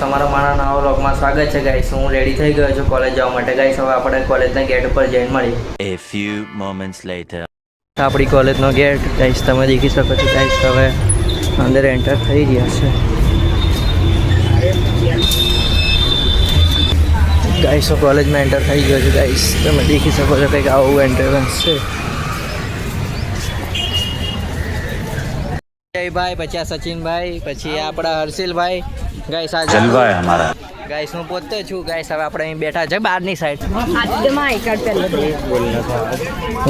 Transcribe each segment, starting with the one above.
તમારા મારા નવા વ્લોગમાં સ્વાગત છે ગાઈસ હું રેડી થઈ ગયો છું કોલેજ જવા માટે. ગાઈસ હવે આપણે કોલેજના ગેટ ઉપર જઈને મળીએ. A few moments later. આપણી કોલેજનો ગેટ ગાઈસ તમે દેખી શકો છો ગાઈસ હવે અંદર એન્ટર થઈ રહ્યા છે. ગાઈસ હું કોલેજમાં એન્ટર થઈ ગયો છું ગાઈસ તમે દેખી શકો છો કંઈક આવું એન્ટ્રન્સ છે. જયભાઈ પછી આ સચિનભાઈ પછી આપણા હર્ષિલભાઈ. ગાઈસ આ જલવા હે હમારા ગાઈસ હું પોતે છું. ગાઈસ હવે આપણે અહીં બેઠા છે બહારની સાઈડ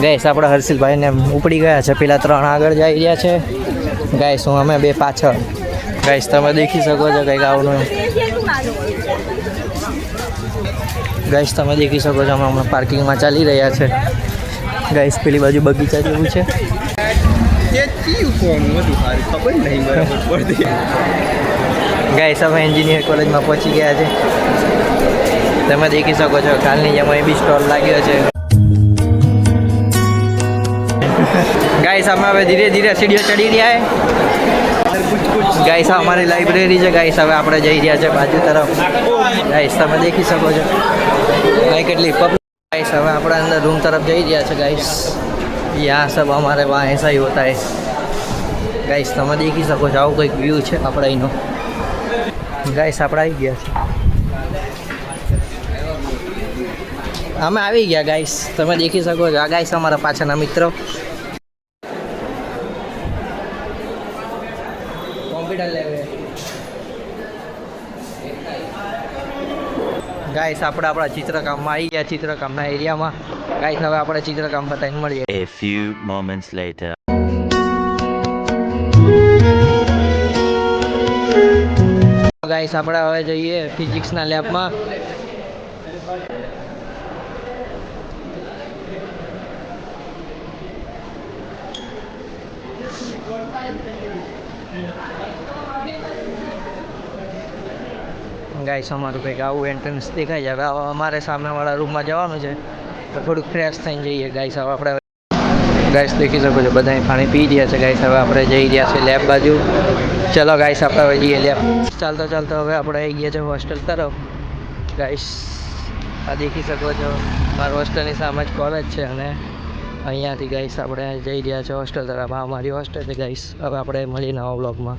ગાઈસ આપણે હર્ષિલભાઈને ઉપડી ગયા છે. પેલા ત્રણ આગળ જઈ રહ્યા છે. ગાઈસ હું અમે બે પાછળ. ગાઈસ તમે દેખી શકો છો કંઈક આવનું ગાઈસ તમે દેખી શકો છો અમે હમણાં પાર્કિંગમાં ચાલી રહ્યા છે. ગાઈસ પેલી બાજુ બગીચા જેવું છે. ગાઈસ હવે એન્જિનિયર કોલેજમાં પહોંચી ગયા છે. તમે દેખી શકો છો, કાલની જેમ બી સ્ટોલ લાગ્યો છે. ગાઈસ અમે હવે ધીરે ધીરે સીડીઓ ચડી રહ્યા છે. ગાઈસ અમારી લાઇબ્રેરી છે. ગાઈસ હવે આપણે જઈ રહ્યા છે બાજુ તરફ. ગાઈસ તમે દેખી શકો છો. અહીં કેટલી પબ્લિક ગાઈસ હવે આપણે અંદર રૂમ તરફ જઈ રહ્યા છે ગાઈસ યા સબ અમારે વહાં એસા ही હોતા है ગાઈસ તમે દેખી શકો છો, આવું કંઈક વ્યૂ છે આપણે અહીંનો ગાઈસ આપણા આવી ગયા છે. અમે આવી ગયા ગાઈસ તમે દેખી શકો છો. આ ગાઈસ અમારા પાછળના મિત્રો. કોમ્પ્યુટર લેવે ગાઈસ આપણે આપણા ચિત્રકામમાં આવી ગયા, ચિત્રકામના એરિયામાં ગાઈસ હવે આપણે ચિત્રકામ પતાવીને મળીએ. A few moments later. Guys આપણે હવે જઈએ ફિઝિક્સના લેબમાં ગાઈસ અમારું કંઈક આવું એન્ટ્રન્સ દેખાય છે. હવે અમારે સામેવાળા રૂમમાં જવાનું છે. થોડુંક ફ્રેશ થઈને જઈએ. ગાઈસ હવે આપણે ગાઈસ દેખી શકો છો બધા પાણી પી રહ્યા છે. ગાઈસ હવે આપણે જઈ રહ્યા છે લેબ બાજુ. ચલો ગાઈસ આપણે હવે જઈએ લેબ ચાલતો ચાલતો, હવે આપણે આવી ગયા છે હોસ્ટેલ તરફ. ગાઈસ આ દેખી શકો છો, મારું હોસ્ટેલની સામે જ કોલેજ છે અને અહીંયાથી ગાઈસ આપણે જઈ રહ્યા છે હોસ્ટેલ તરફ. આ અમારી હોસ્ટેલ છે ગાઈસ હવે આપણે મળીએ નવા બ્લોગમાં